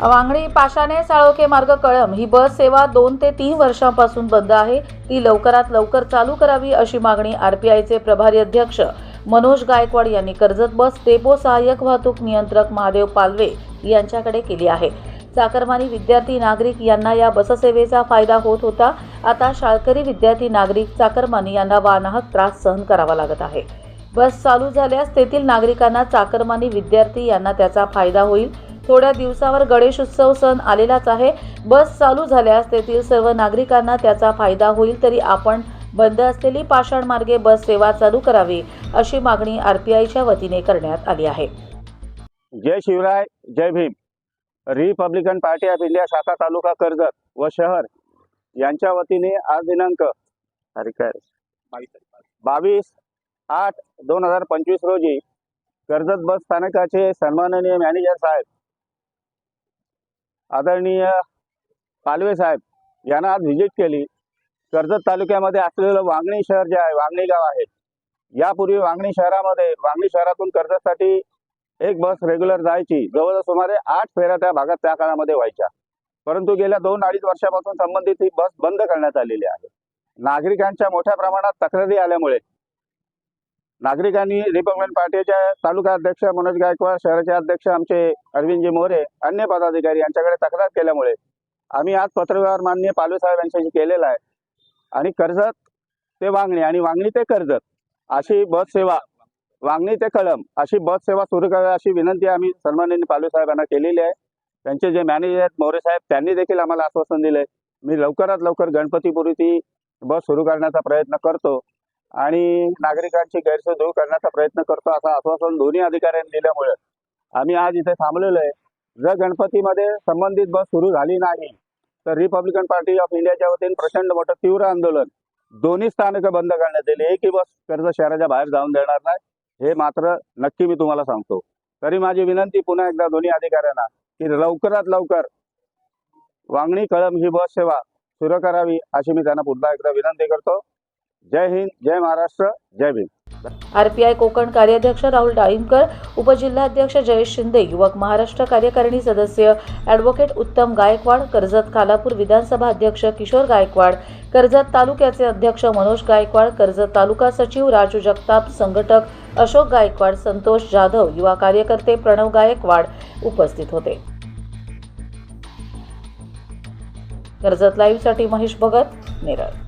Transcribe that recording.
वांगणी पाशाने साळोखे मार्ग कळम ही बस सेवा दोन ते तीन वर्षांपासून बंद आहे. ती लवकरात लवकर चालू करावी अशी मागणी आरपीआयचे प्रभारी अध्यक्ष मनोज गायकवाड यांनी. कर्जत बस डेपो सहाय्यक वाहतूक नियंत्रक महादेव पालवे यांच्याकडे केली आहे. चाकरमानी विद्यार्थी नागरिक यांना या बससेवेचा फायदा होत होता. आता शाळकरी विद्यार्थी नागरिक चाकरमानी यांना वानाहक त्रास सहन करावा लागत आहे. बस चालू झाल्यास तेथील नागरिकांना चाकरमानी विद्यार्थी यांना त्याचा फायदा होईल. थोड्या दिवसावर गणेश उत्सव सण आलेलाच आहे. बस चालू झाल्यास तेथील सर्व नागरिकांना त्याचा फायदा होईल तरी आपण बंद असलेली पाषाण मार्गे बस सेवा चालू करावी अशी मागणी आरपीआयच्या वतीने करण्यात आली आहे. Jai Shivray Jai Bhim. Republican party of India शाखा तालुका कर्जत व शहर यांच्या वतीने आज दिनांक तारीख काय बावीस आठ दोन हजार पंचवीस रोजी कर्जत बस स्थानकाचे सन्माननीय मॅनेजर साहेब आदरणीय पालवे साहेब यांना आज व्हिजिट केली. कर्जत तालुक्यामध्ये असलेलं वांगणी शहर जे आहे वांगणी गाव आहे यापूर्वी वांगणी शहरामध्ये वांगणी शहरातून कर्जतसाठी एक बस रेग्युलर जायची. जवळजवळ सुमारे आठ फेऱ्या त्या भागात त्या काळामध्ये व्हायच्या. परंतु गेल्या दोन अडीच वर्षापासून संबंधित ही बस बंद करण्यात आलेली आहे. नागरिकांच्या मोठ्या प्रमाणात तक्रारी आल्यामुळे नागरिकांनी रिपब्लिकन पार्टीच्या तालुका अध्यक्ष मनोज गायकवाड शहराचे अध्यक्ष आमचे अरविंदजी मोरे अन्य पदाधिकारी यांच्याकडे तक्रार केल्यामुळे आम्ही आज पत्रव्यवहार मान्य पालवे साहेब यांच्याशी केलेला आहे. आणि कर्जत ते वांगणी आणि वांगणी ते कर्जत अशी बस सेवा वांगणी ते कळम अशी बस सेवा सुरू करावी अशी विनंती आम्ही सन्माननीय पालू साहेबांना केलेली आहे. त्यांचे जे मॅनेजर आहेत मोरे साहेब त्यांनी देखील आम्हाला आश्वासन दिले मी लवकरात लवकर गणपतीपुरी ती बस सुरू करण्याचा प्रयत्न करतो आणि नागरिकांची गैरसोय दूर करण्याचा प्रयत्न करतो असं आश्वासन दोन्ही अधिकाऱ्यांनी दिल्यामुळे आम्ही आज इथे थांबलेलो आहे. जर गणपतीमध्ये संबंधित बस सुरू झाली नाही तर रिपब्लिकन पार्टी ऑफ इंडियाच्या वतीने प्रचंड मोठं तीव्र आंदोलन दोन्ही स्थानकं बंद करण्यात येईल. एकही बस कर्ज शहराच्या बाहेर जाऊन देणार नाही. हे मात्र नक्की मी तुम्हाला सांगतो. तरी माझी विनंती पुन्हा एकदा दोन्ही अधिकाऱ्यांना की लवकरात लवकर वांगणी कळम ही बस सेवा सुरू करावी अशी मी त्यांना पुन्हा एकदा विनंती करतो. जय हिंद जय महाराष्ट्र जय भीम. आरपीआय कोकण कार्याध्यक्ष राहुल डाळिंबकर उपजिल्हाध्यक्ष जयेश शिंदे युवक महाराष्ट्र कार्यकारिणी सदस्य ॲडव्होकेट उत्तम गायकवाड कर्जत खालापूर विधानसभा अध्यक्ष किशोर गायकवाड कर्जत तालुक्याचे अध्यक्ष मनोज गायकवाड कर्जत तालुका सचिव राजू जगताप संघटक अशोक गायकवाड संतोष जाधव युवा कार्यकर्ते प्रणव गायकवाड उपस्थित होते. कर्जत लाईव्हसाठी महेश भगत नेरळ